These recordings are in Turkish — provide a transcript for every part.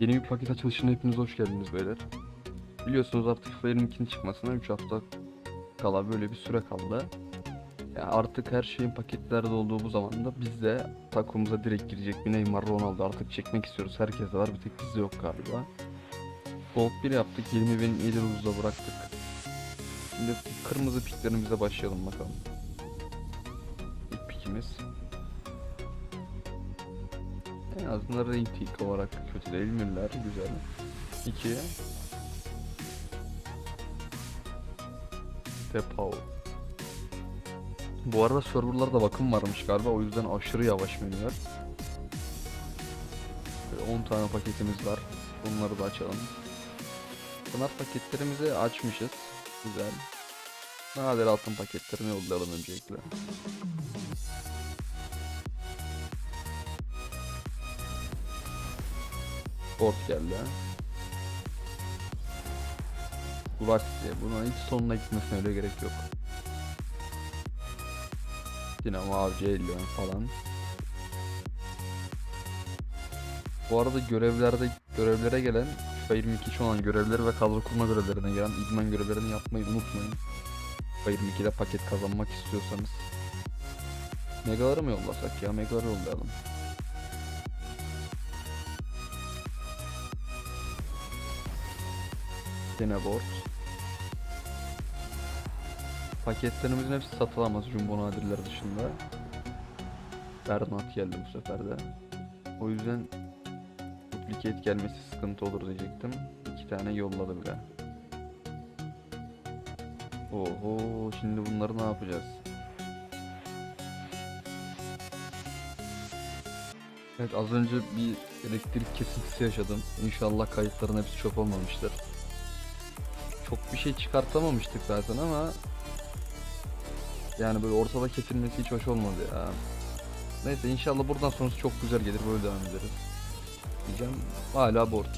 Yeni bir paket açılışına hepiniz hoş geldiniz beyler. Biliyorsunuz artık FIFA 22'nin çıkmasına 3 hafta kala böyle bir süre kaldı. Yani artık her şeyin paketlerde olduğu bu zamanda biz de takımımıza direkt girecek bir Neymar Ronaldo artık çekmek istiyoruz. Herkeste var bir tek bizde yok galiba. Gold 1 yaptık 20 bin 700'da bıraktık. Şimdi kırmızı piklerimize başlayalım bakalım. İlk pikimiz. En azından rating olarak kötü değil Müller güzel. 2 Depau Bu arada serverlarda bakım varmış galiba o yüzden aşırı yavaş menüler. Böyle 10 tane paketimiz var. Bunları da açalım. Pınar paketlerimizi açmışız. Güzel. Nadir altın paketlerini yollayalım öncelikle. Port geldi. Burak diye. Buna hiç sonuna gitmesine öyle gerek yok. Dinamo Avcı Elyon falan. Bu arada görevlerde görevlere gelen FIFA 22 için olan görevleri ve kadro kurma görevlerine gelen idman görevlerini yapmayı unutmayın. FIFA 22'de paket kazanmak istiyorsanız. Megaları mı yollasak ya? Megaları yollayalım. Yine board. Paketlerimizin hepsi satılamaz Jumbo nadirler dışında. Bernat geldi bu sefer de. O yüzden duplicate gelmesi sıkıntı olur diyecektim. İki tane yolladı bile. Oho şimdi bunları ne yapacağız? Evet az önce bir elektrik kesintisi yaşadım. İnşallah kayıtların hepsi çöp olmamıştır. Çok bir şey çıkartamamıştık zaten ama yani böyle ortada kesilmesi hiç hoş olmadı ya. Neyse inşallah buradan sonrası çok güzel gelir böyle devam ederiz. Diyeceğim hala board.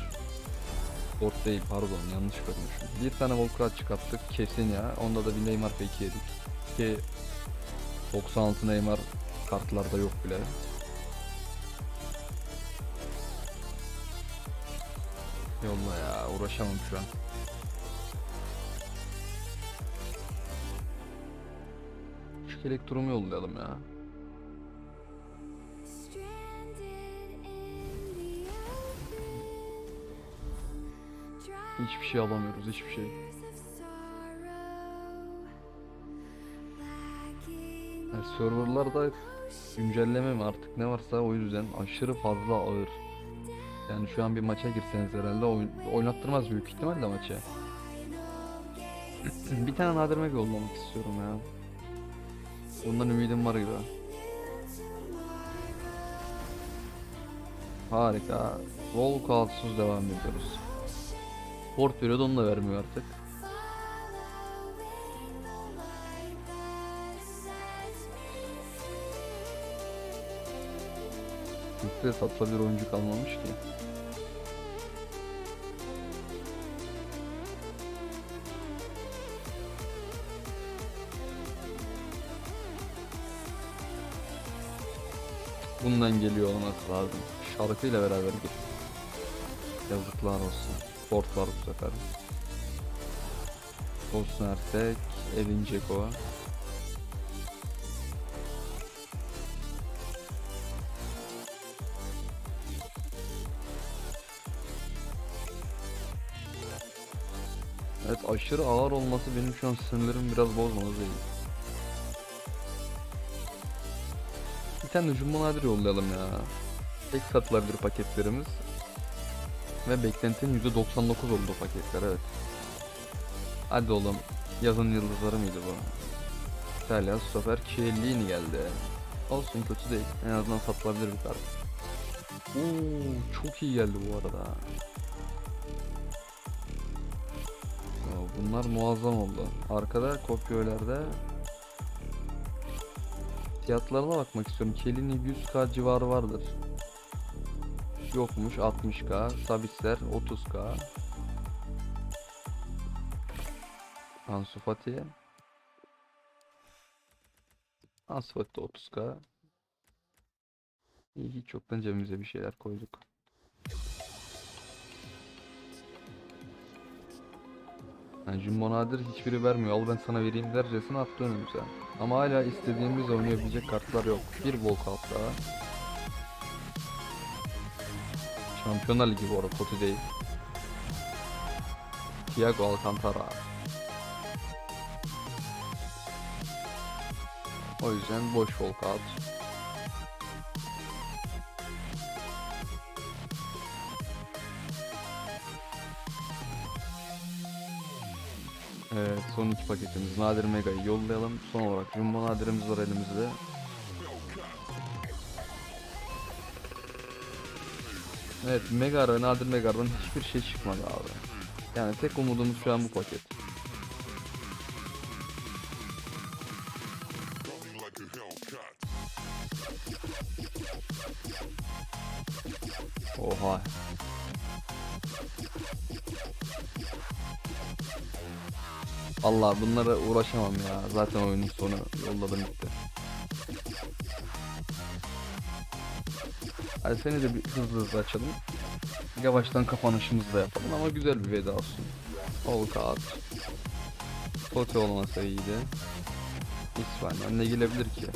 Board değil pardon yanlış görmüşüm. Bir tane Volkrat çıkarttık kesin ya. Onda da bir Neymar peki yedik. Ki 96 Neymar kartlarda yok bile. Yolla ya uğraşamam şu an. Elektromu yollayalım ya. Hiçbir şey alamıyoruz hiçbir şey. Yani serverlarda güncelleme mi artık ne varsa o yüzden aşırı fazla ağır. Yani şu an bir maça girseniz herhalde oyun, oynattırmaz büyük ihtimalle maçı. bir tane nadir yollamak istiyorum ya. Bundan ümidim var gibi. Harika. Walkouts'uz devam ediyoruz. Port veriyordu onu da vermiyor artık. Kimse satılabilir oyuncu kalmamış ki. Bundan geliyor olması lazım. Şarkıyla beraber gir. Yazıklar olsun. Port var bu sefer. Olsun Ertek, Edin Dzeko. Evet aşırı ağır olması benim şu an sinirlerimi biraz bozmadı değil. Tane de Jumbo Nadir yollayalım ya. Tek satılabilir paketlerimiz. Ve beklentinin %99 oldu paketler evet. Hadi oğlum. Yazın yıldızları mıydı bu? İtalya stoper Chiellini geldi. Olsun kötü değil. En azından satılabilir bir kart. Oo, çok iyi geldi bu arada. Ya bunlar muazzam oldu. Arkada kopyölerde fiyatlarına bakmak istiyorum. Chiellini 100k civarı vardır. Yokmuş 60k. Sabitler 30k. Ansu Fati. Ansu Fati de 30k. İyi hiç yoktan cebimize bir şeyler koyduk. Yani Jumbo Nadir hiçbiri vermiyor. Al ben sana vereyim dercesine attı önümüze. Ama hala istediğimiz oynayabilecek kartlar yok. Bir walkout daha. Şampiyonlar Ligi bu arada Totti değil. Thiago Alcantara. O yüzden boş walkout. Evet son iki paketimiz Nadir Mega'yı yollayalım. Son olarak Jumbo Nadir'imiz var elimizde. Evet Mega ve Nadir Mega'dan hiçbir şey çıkmadı abi. Yani tek umudumuz şu an bu paket. Allah bunlara uğraşamam ya. Zaten oyunun sonu yolladım gitti. Hadi seni de bir hızlı hızlı açalım. Yavaştan kapanışımızı da yapalım ama güzel bir veda olsun. Ol kağıt. Tote olmasa iyiydi. İspanya ne gelebilir ki?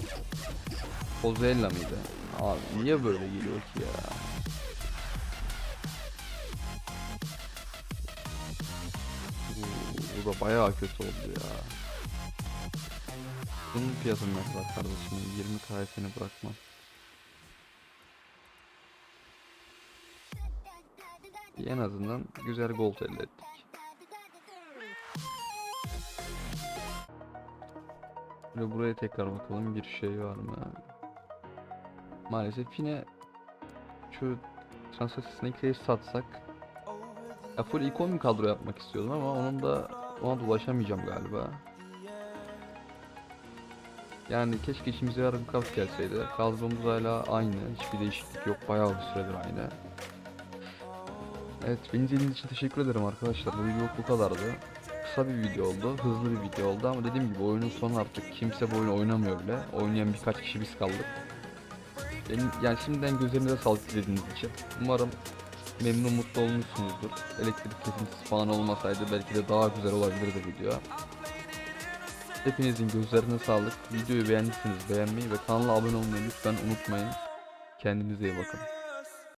Pozella mıydı? Abi niye böyle geliyor ki ya? Bu, da bayağı kötü oldu ya. Bunun fiyatı ne kadar kardeşim? 20 KS'ni bırakmam. En azından güzel gold elde ettik. Böyle buraya tekrar bakalım bir şey var mı? Maalesef yine şu transfer sitesine satsak ya full ikon bir kadro yapmak istiyordum ama onun da ona da ulaşamayacağım galiba. Yani keşke işimize yarar bir kart gelseydi. Kadromuz hala aynı. Hiçbir değişiklik yok. Bayağı bir süredir aynı. Evet beni izlediğiniz için teşekkür ederim arkadaşlar. Bu video bu kadardı. Kısa bir video oldu. Hızlı bir video oldu ama dediğim gibi oyunun sonu artık. Kimse bu oyunu oynamıyor bile. Oynayan birkaç kişi biz kaldık. Benim, yani şimdiden gözlerinize sağlık izlediğiniz için. Umarım memnun mutlu olmuşsunuzdur. Elektrik kesintisi falan olmasaydı belki de daha güzel olabilirdi video. Hepinizin gözlerine sağlık. Videoyu beğendiyseniz beğenmeyi ve kanala abone olmayı lütfen unutmayın. Kendinize iyi bakın.